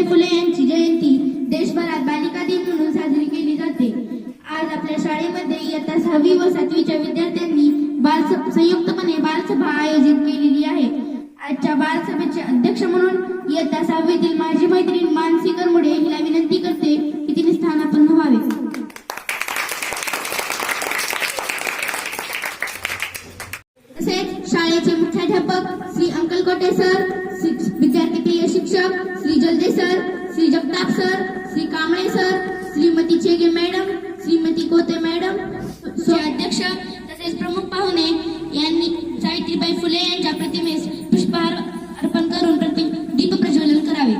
सावित्रीबाई फुले यांची जयंती देशभरात बालिका दिन म्हणून साजरी केली जाते. आज आपल्या शाळेमध्ये इयत्ता सहावी व सातवीच्या विद्यार्थ्यांनी बाल संयुक्तपणे बालसभा आयोजित केलेली आहे. आजच्या बालसभेचे अध्यक्ष म्हणून इयत्ता सहावीतील माझी मैत्रीण मानसी करमुडे हिला विनंती करते की तिने स्थानापन्न व्हावे. तसेच शाळेचे मुख्याध्यापक श्री अंकलकोटे सर शिक्ष- विद्यार्थी प्रिय शिक्षक Jalde sir. Shri Jagtap sir. Shri Kamble sir. Shrimati Chege madam. Shrimati Kote madam. अध्यक्ष तसेच प्रमुख पाहुणे यांनी सावित्रीबाई फुले यांच्या प्रतिमेस पुष्पहार अर्पण करून प्रति दीप प्रज्वलन करावे.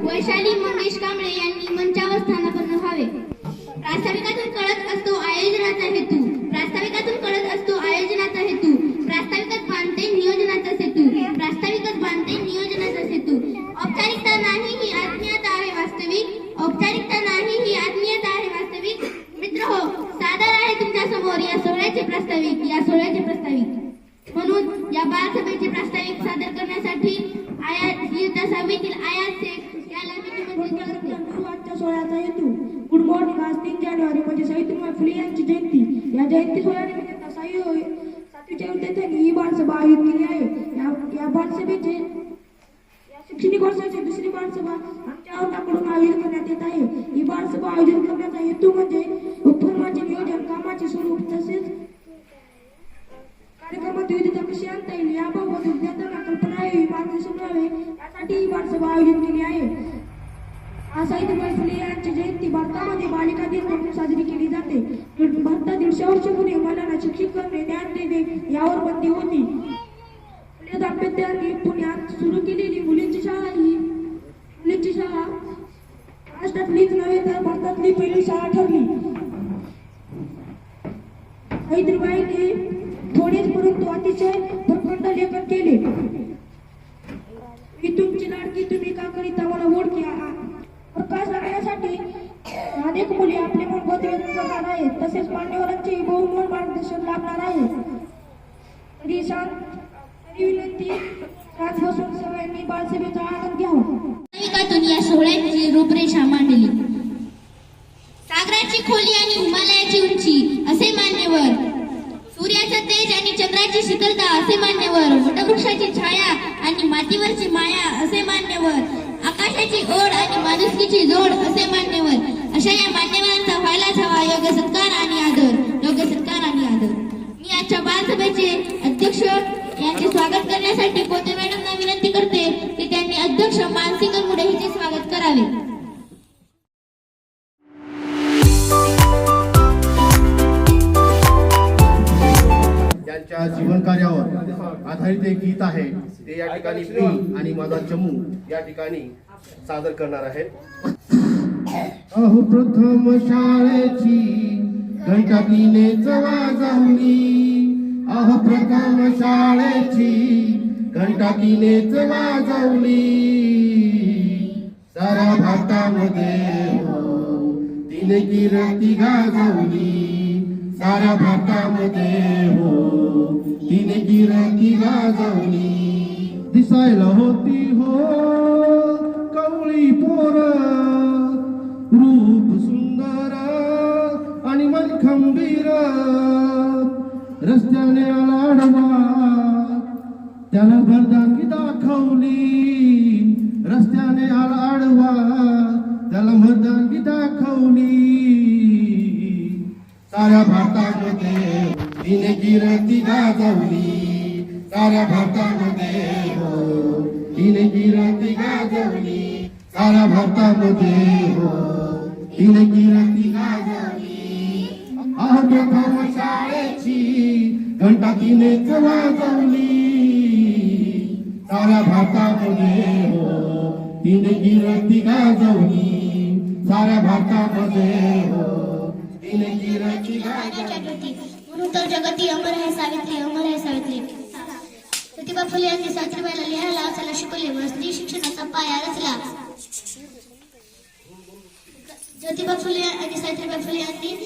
वैशाली मंगेश कांबळे यांनी मंचावर स्थानापन्न व्हावे प्रास्ताविकातून कळत असतो आयोजनाचा हेतू प्रास्ताविकातून कळत असतो आयोजनाचा हेतू प्रास्ताविकात बांधते नियोजनाचा सेतू प्रास्ताविकात बांधते नियोजनाचा सेतू औपचारिकता नाही ही आत्मीयता आहे वास्तविक औपचारिकता नाही ही आत्मीयता आहे वास्तविक मित्र हो सादर आहे तुमच्यासमोर या सोहळ्याचे प्रास्ताविक या सोहळ्याचे प्रास्ताविक म्हणून या बालसभेचे प्रास्ताविक सादर करण्यासाठी आया इयत्ता सहावीतील आयात शेख याला मी निमंत्रित करते आजच्या सोहळ्याचा हेतू गुड मॉर्निंग आज तीन जानेवारी म्हणजे सावित्रीबाई फुले यांची जयंती. या जयंती सोहळ्यानिमित्त साई सातवीच्या विद्यार्थ्यांनी ही बालसभा आयोजित केली आहे. या या बालसभेचे या शैक्षणिक वर्षाची दुसरी बालसभा आमच्या औंधाकडून आयोजित करण्यात येत आहे. ही बालसभा आयोजित करण्याचा हेतू म्हणजे उपक्रमाचे नियोजन कामाचे स्वरूप तसेच कार्यक्रमात विविध कशी आणता येईल याबाबत विद्यार्थ्यांना कल्पना यावी मार्गदर्शन मिळावे यासाठी ही बाळसभा आयोजित केली आहे. आज सावित्रीबाई फुले यांची जयंती भारतामध्ये बालिका दिन म्हणून साजरी केली जाते भारतात दीडशे वर्षापूर्वी महिलांना शिक्षित करणे ज्ञान देणे यावर बंदी होती फुले दाम्पत्याने पुण्यात सुरू केलेली मुलींची शाळा ही मुलींची शाळा महाराष्ट्रातलीच नव्हे तर भारतातली पहिली शाळा ठरली सावित्रीबाईने थोडेच परंतु अतिशय भरखंड लेखन केले मी तुमची लाडकी तुम्ही का करीता मला ओळखी प्रकाश आणण्यासाठी अनेक मुली आपले मूलभूत व्यक्त करणार आहेत. तसेच मान्यवरांचे बहुमोल मार्गदर्शन लाभणार आहे. तरी शांत तरी विनंती शांत बसून सगळ्यांनी बालसभेचा आनंद घ्यावा. नाविकातून या सोहळ्याची रूपरेषा मांडली. सागराची खोली आणि हिमालयाची उंची असे मान्यवर. सूर्याचा तेज आणि चंद्राची शीतलता असे मान्यवर. वटवृक्षाची छाया आणि मातीवरची माया असे मान्यवर. आकाशाची ओढ आणि माणुसकीची जोड असे मान्यवर. अशा या मान्यवरांचा व्हायलाच हवा योग्य सत्कार आणि आदर योग्य सत्कार आणि आदर. मी आजच्या बालसभेचे अध्यक्ष यांचे स्वागत करण्यासाठी पोते मॅडमना विनंती करते की त्यांनी अध्यक्ष मानसी करमुडे हिचे स्वागत करावे. त्यांच्या जीवन कार्यावर आधारित एक गीत आहे ते या ठिकाणी मी आणि माझा चमू या ठिकाणी सादर करणार आहेत अहो प्रथम शाळेची घंटाकीनेच वाजवली अहो प्रथम शाळेची घंटाकीनेच वाजवली साऱ्या भारतामध्ये हो, तिने किरती गाजवली. साऱ्या भारतामध्ये हो तिने किरती गाजवली. दिसायला होती हो कवळी पोर. रस्त्याने आला आडवा. त्याला भरदानगी दाखवली. रस्त्याने आला आडवा. त्याला मर्दानगी दाखवली. साऱ्या भारतामध्ये तिने गिरती गाजवली. साऱ्या भारतामध्ये तिने गिरती गाजवली. साऱ्या भारतामध्ये हो तिने गिरती गाजवली. शाळेची घंटा तिनेच वाजवली. साऱ्या भारतामध्ये हो तिने गिरती गाजवली. साऱ्या भारतामध्ये हो तिने गिरती गाजवली. म्हणून तर जगती अमर आहे सावित्री अमर आहे सावित्री. प्रतिभा फुले यांनी सावित्रीबाईला लिहायला वाचायला शिकवले व स्त्री शिक्षणाचा पाया रचला. ज्योतिबा फुले आणि सावित्रीबाई फुले यांनी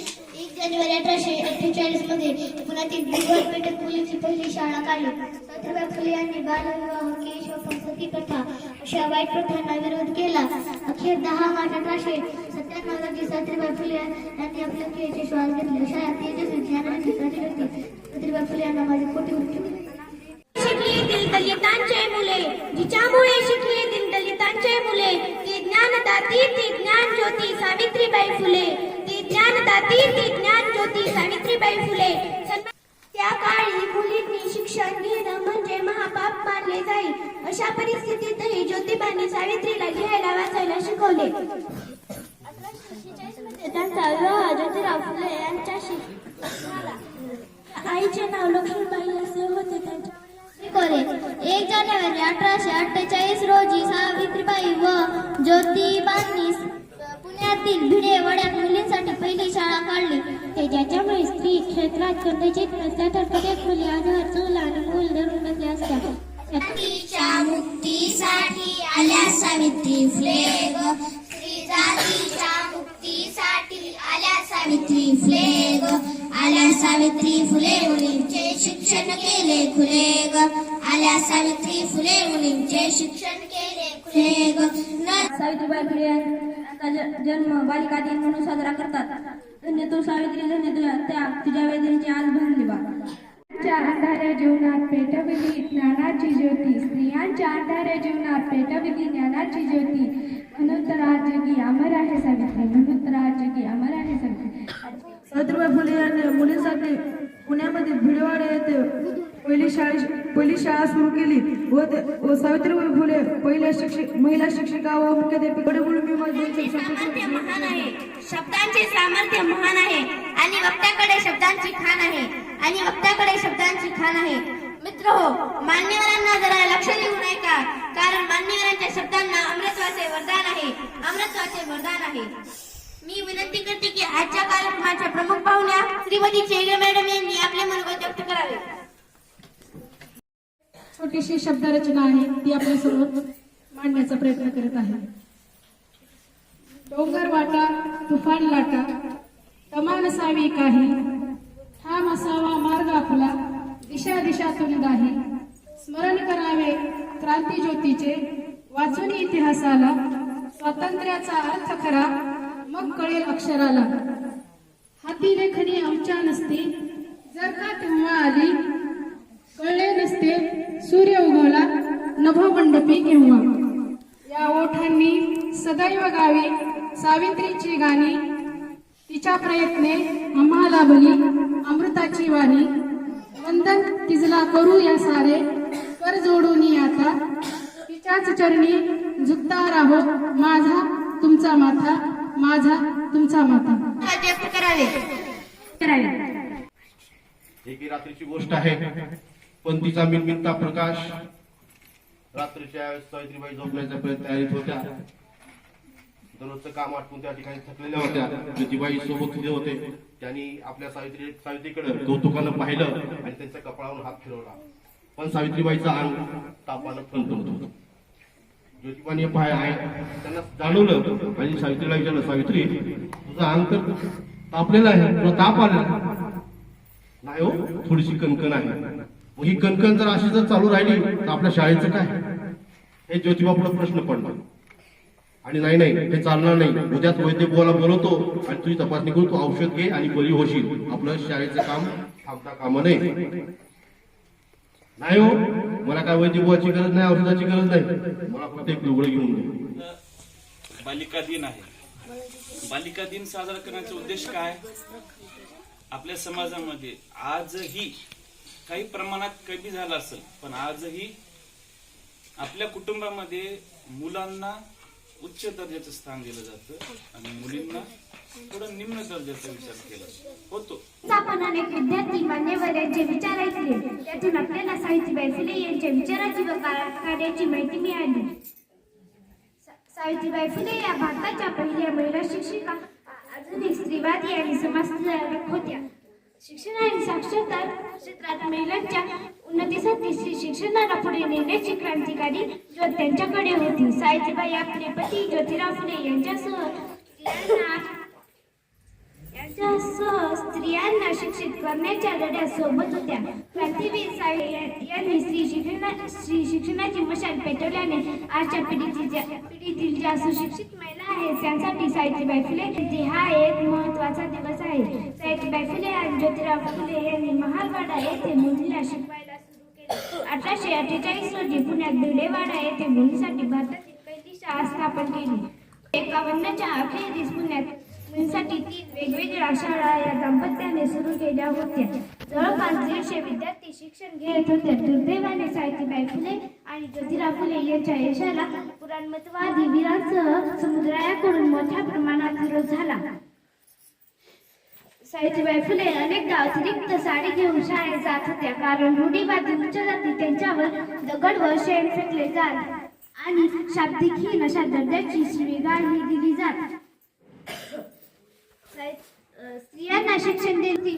जानेवारी अठराशे अठ्ठेचाळीसमध्ये पुण्यातील भिगवण पेठेत मुलीची पहिली शाळा काढली. सावित्रीबाई फुले यांनी बालविवाह केशव सती प्रथा अशा वाईट प्रथांना विरोध केला. अखेर दहा मार्च अठराशे सत्त्याण्णव रोजी सावित्रीबाई फुले यांनी आपल्या क्रियेचे श्वास घेतले. अशा तेजस्वी ज्ञानाची प्रतिव्यक्ती सावित्रीबाई फुले यांना माझे कोटी कोटी शिकली दलितांचे मुले जिच्यामुळे शिकली दलितांचे मुले ती ज्ञानदाती ती ज्ञान ज्योती सावित्रीबाई फुले. ज्ञानदाती ती ज्ञान ज्योती सावित्रीबाई फुले. त्या काळी मुलींनी शिक्षण घेणं म्हणजे महापाप मानले जाईल. अशा परिस्थितीतही ज्योतिबांनी सावित्रीला लिहायला वाचायला शिकवले. त्यांचा विवाह ज्योतिराव फुले यांच्याशी आईचे नाव लक्ष्मीबाई असे होते. त्यांच्या एक जानेवारी अठराशे अठ्ठेचाळीस रोजी सावित्रीबाई व ज्योतिबांनी पुण्यातील भिडे वड्यात मुलींसाठी पहिली शाळा काढली. ते ज्याच्यामुळे स्त्री क्षेत्रात कदाचित नसल्या तर कधी मुली आधार चूल आणि मूल धरून बसल्या असत्या. मुक्तीसाठी आल्या सावित्री फुले ग स्त्री जातीच्या मुक्तीसाठी आल्या सावित्री फुले ग आल्या सावित्री फुले मुलींचे शिक्षण केले खुले ग आल्या सावित्री फुले मुलींचे शिक्षण केले खुले ग सावित्रीबाई फुले ज- जन्म बालिका दिन म्हणून साजरा करतात. धन्य तू सावित्री धन्य तुझ्या त्या तुझ्या वेदनेची आज भरली बा अंधाऱ्या जीवनात पेटविली ज्ञानाची ज्योती. स्त्रियांच्या अंधाऱ्या जीवनात पेटविली ज्ञानाची ज्योती. म्हणून तर आज जगी अमर आहे सावित्री. म्हणून तर आज जगी अमर आहे सावित्री. सावित्रीबाई फुले यांनी मुलींसाठी पुण्यामध्ये भिडवाडे येथे पहिली शाळा पहिली शाळा सुरू केली व व सावित्रीबाई फुले पहिल्या शिक्षक महिला शिक्षिका व मुख्याध्यापिका. सामर्थ्य महान आहे. शब्दांचे सामर्थ्य महान आहे. आणि वक्त्याकडे शब्दांची खाण आहे. आणि वक्त्याकडे शब्दांची खाण आहे. मित्र हो मान्यवरांना जरा लक्ष देऊ नये का? कारण मान्यवरांच्या शब्दांना अमृतवाचे वरदान आहे. अमृतवाचे वरदान आहे. मी विनंती करते की आजच्या कार्यक्रमाच्या प्रमुख पाहुण्या श्रीमती चेहरे मॅडम यांनी आपले मनोगत व्यक्त करावे. छोटीशी शब्दरचना आहे ती आपल्यासोबत मांडण्याचा प्रयत्न करत आहे. डोंगर वाटा तुफान लाटा कमान असावी काही ठाम असावा मार्ग आपला दिशा दिशातून दाही स्मरण करावे क्रांती ज्योतीचे वाचून इतिहासाला स्वातंत्र्याचा अर्थ खरा मग कळेल अक्षराला. हाती लेखणी आमच्या नसती. जर का तेव्हा आली कळले नसते सूर्य उगवला नभोमंडपी केव्हा? या ओठांनी सदैव गावी सावित्रीची गाणी तिच्या प्रयत्ने आम्हाला बली अमृताची वाणी. वंदन तिजला करू या सारे कर जोडून आता. तिच्याच चरणी झुकता राहो माझा तुमचा माथा. माझा तुमचा व्यक्त करावे. करावे. एके रात्रीची गोष्ट आहे. पण तिचा मिनमिनता प्रकाश रात्रीच्या वेळेस सावित्रीबाई झोपण्याच्या प्रयत्न तयारीत होत्या. दररोजचं काम आटपून त्या ठिकाणी थकलेल्या होत्या. ज्योतिबाई सोबत उभे होते. त्यांनी आपल्या सावित्री सावित्रीकडे कौतुकानं पाहिलं आणि त्यांच्या कपाळावर हात फिरवला. पण सावित्रीबाईचा अंग तापानं फणफणत होतं. ज्योतिबाने पाय आहे. त्यांना जाणवलं. आणि सावित्रीला विचारलं सावित्री तुझं अंग तर तापलेलं आहे तुला ताप आला नाही हो थोडीशी कणकण आहे. मग ही कणकण जर अशी जर चालू राहिली तर आपल्या शाळेचं काय? हे ज्योतिबा पुढे प्रश्न पडला आणि नाही नाही हे चालणार नाही. उद्याच वैद्य बोला बोलवतो आणि तुझी तपासणी करून तू औषध घे आणि बरी होशील. आपलं शाळेचं काम थांबता कामा नये. नाही हो मला काय वैद्य बुवाची गरज नाही औषधाची गरज नाही. मला फक्त एक लुगडं घेऊन दे. बालिका दिन आहे. बालिका दिन साजरा करण्याचा उद्देश काय? आपल्या समाजामध्ये आजही काही प्रमाणात कमी झालं असेल पण आजही आपल्या कुटुंबामध्ये मुलांना उच्च दर्जाचं स्थान दिलं जातं आणि मुलींना थोडं निम्न दर्जाचा विचार केला होतो. अनेक विद्यार्थी मान्यवर यांचे विचार ऐकले त्यातून आपल्याला सावित्रीबाई फुले यांच्या विचाराची व कार्याची माहिती मिळाली. सावित्रीबाई फुले या भारताच्या पहिल्या महिला शिक्षिका आ- आधुनिक स्त्रीवादी आणि समाजसुधारक होत्या. शिक्षण आणि साक्षरता क्षेत्रात महिलांच्या उन्नतीसाठी स्त्री शिक्षणाला पुढे नेण्याची क्रांतिकारी ज्योत त्यांच्याकडे होती. सावित्रीबाई आपले पती ज्योतिराव फुले यांच्यासह स्त्रियांना स्त्रियांना शिक्षित करण्याच्या लढ्यात सोबत होत्या. क्रांतीवीर साळे यांनी स्त्री शिक्षणा स्त्री शिक्षणाची मशाल पेटवल्याने आजच्या पिढीची ज्या पिढीतील ज्या सुशिक्षित महिला आहेत त्यांसाठी सावित्रीबाई फुले जयंती हा एक महत्त्वाचा दिवस आहे. सावित्रीबाई फुले आणि ज्योतिराव फुले यांनी महालवाडा येथे मुलींना शिकवायला सुरू केले. अठराशे अठ्ठेचाळीस रोजी पुण्यात भिडेवाडा येथे मुलींसाठी भारतातील पहिली शाळा स्थापन केली. एकावन्नच्या अखेरीस पुण्यात मुलींसाठी तीन वेगवेगळ्या शाळा या दाम्पत्याने सुरू केल्या होत्या. जवळपास दीडशे विद्यार्थी शिक्षण घेत होते. दुर्दैवाने सावित्रीबाई फुले आणि ज्योतिरा फुले यांच्या यशाला पुराणमतवादी वीरांसह समुदायाकडून मोठ्या प्रमाणात विरोध झाला. सावित्रीबाई फुले अनेकदा अतिरिक्त साडी घेऊन शाळेत जात होत्या. कारण रूढीवादी उच्च जाती त्यांच्यावर दगड व शेण फेकले जात आणि शाब्दिक हीन अशा दर्जाची शिवीगाळ दिली जात. स्त्रियांना शिक्षण देती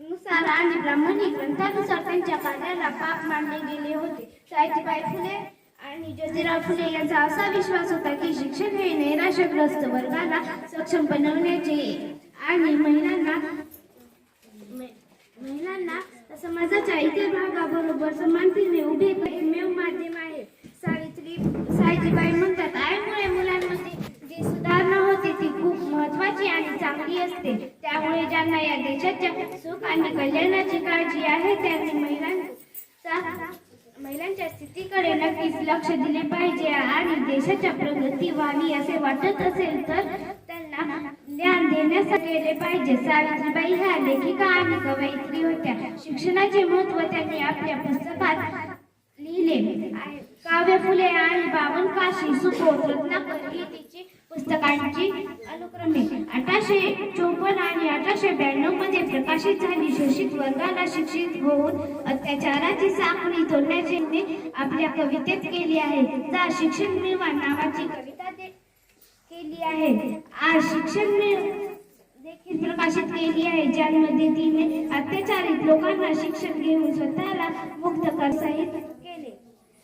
नुसार आणि ब्राह्मणी ग्रंथानुसार त्यांच्या कार्याला पाप मानले गेले होते. सावित्रीबाई फुले आणि ज्योतिराव फुले यांचा असा विश्वास होता की शिक्षण हे नैराश्यग्रस्त वर्गाला सक्षम बनवण्याचे आणि महिलांना महिलांना समाजाच्या इतर भागाबरोबर समानतेने उभे ज्यांना देशाच्या सुख आणि कल्याणाची काळजी आहे त्याने महिलांचा महिलांच्या स्थितीकडे नक्कीच लक्ष दिले पाहिजे आणि देशाच्या प्रगती व्हावी असे वाटत असेल तर त्यांना ज्ञान देण्यासाठी केले पाहिजे. सावित्रीबाई ह्या लेखिका आणि कवयित्री होत्या. शिक्षणाचे महत्त्व त्यांनी आपल्या पुस्तकात लिहिले काव्य फुले आणि बावन काशी सुपोत रत्नाकर ही तिची पुस्तकांची अनुक्रमे. अठराशे चोपन्न आणि अठराशे ब्याण्णवमध्ये प्रकाशित झाली शोषित वर्गाला शिक्षित होऊन अत्याचाराची साखळी तोडण्याची आपल्या कवितेत केली आहे. जा शिक्षण मिळवा नावाची कविता केली आहे. आज शिक्षण मिळ देखील प्रकाशित केली आहे. ज्यामध्ये तिने अत्याचारित लोकांना शिक्षण घेऊन स्वतःला मुक्त करसाहित केले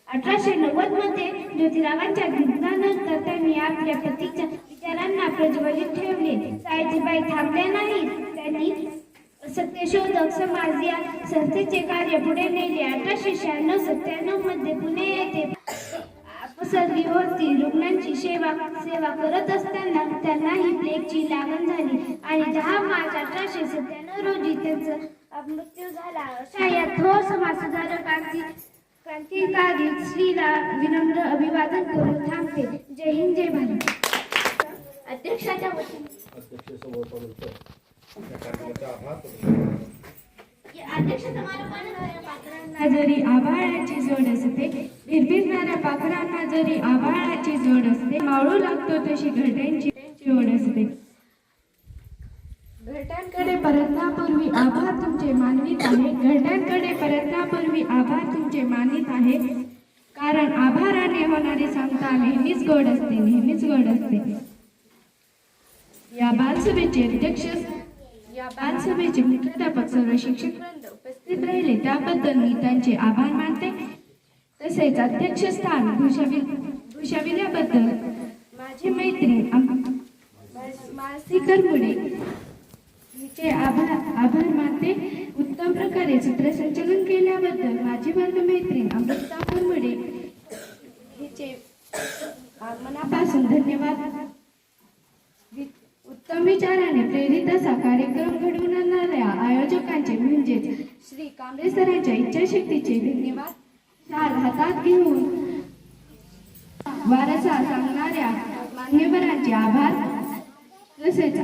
अठराशे नव्वदमध्ये ज्योतिरावांच्या निधनानंतर त्यांनी आपल्या पतीच्या विचारांना प्रज्वलित ठेवले. सायजीबाई थांबल्या नाहीत त्यांनी सत्यशोधक समाज या संस्थेचे कार्य पुढे नेले. अठराशे शहाण्णव सत्त्याण्णवमध्ये पुणे येथे पसरली होती रुग्णांची सेवा सेवा करत असताना त्यांनाही प्लेगची लागण झाली. आणि दहा मार्च अठराशे सत्त्याण्णव रोजी त्यांचा मृत्यू झाला. अशा या थोर समाज सुधारकांची क्रांतिकारी श्रीला विनम्र अभिवादन करून थांबते. जय हिंद जय भारत. अध्यक्षाच्या अध्यक्ष जरी आभाळाची जोड असते भिरभिरणाऱ्या पाखरांना जरी आभाळाची जोड असते माळू लागतो तशी घरट्यांची जोड असते. घरट्यांकडे परतण्यापूर्वी आभार तुमचे मानवीत आहे. घरट्यांकडे परतण्यापूर्वी आभार तुमचे मानित आहे. कारण आभाराने होणारी सांगता नेहमीच गोड असते नेहमीच गोड असते. या बालसभेचे अध्यक्ष या बालसभेचे मुख्याध्यापक सर्व शिक्षक वृंद उपस्थित राहिले. त्याबद्दल मी त्यांचे आभार मानते. तसेच अध्यक्षस्थान भूषविल भूषविल्याबद्दल माझी मैत्रीण मानसी करमुडे चे आभार आभार मानते. उत्तम प्रकारे सूत्रसंचलन केल्याबद्दल माझी वर्गमैत्रीण अमृता करमुडे हिचे मनापासून धन्यवाद. उत्तम विचाराने प्रेरित असा कार्यक्रम घडवून आणणाऱ्या आयोजकांचे म्हणजेच श्री कांबळे सरांच्या इच्छाशक्तीचे धन्यवाद. शाल हातात घेऊन वारसा सांगणाऱ्या मान्यवरांचे आभार. तसेच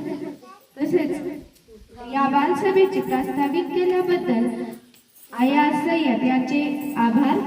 तसेच या बालसभेचे प्रास्ताविक केल्याबद्दल आया सय्यद यांचे आभार.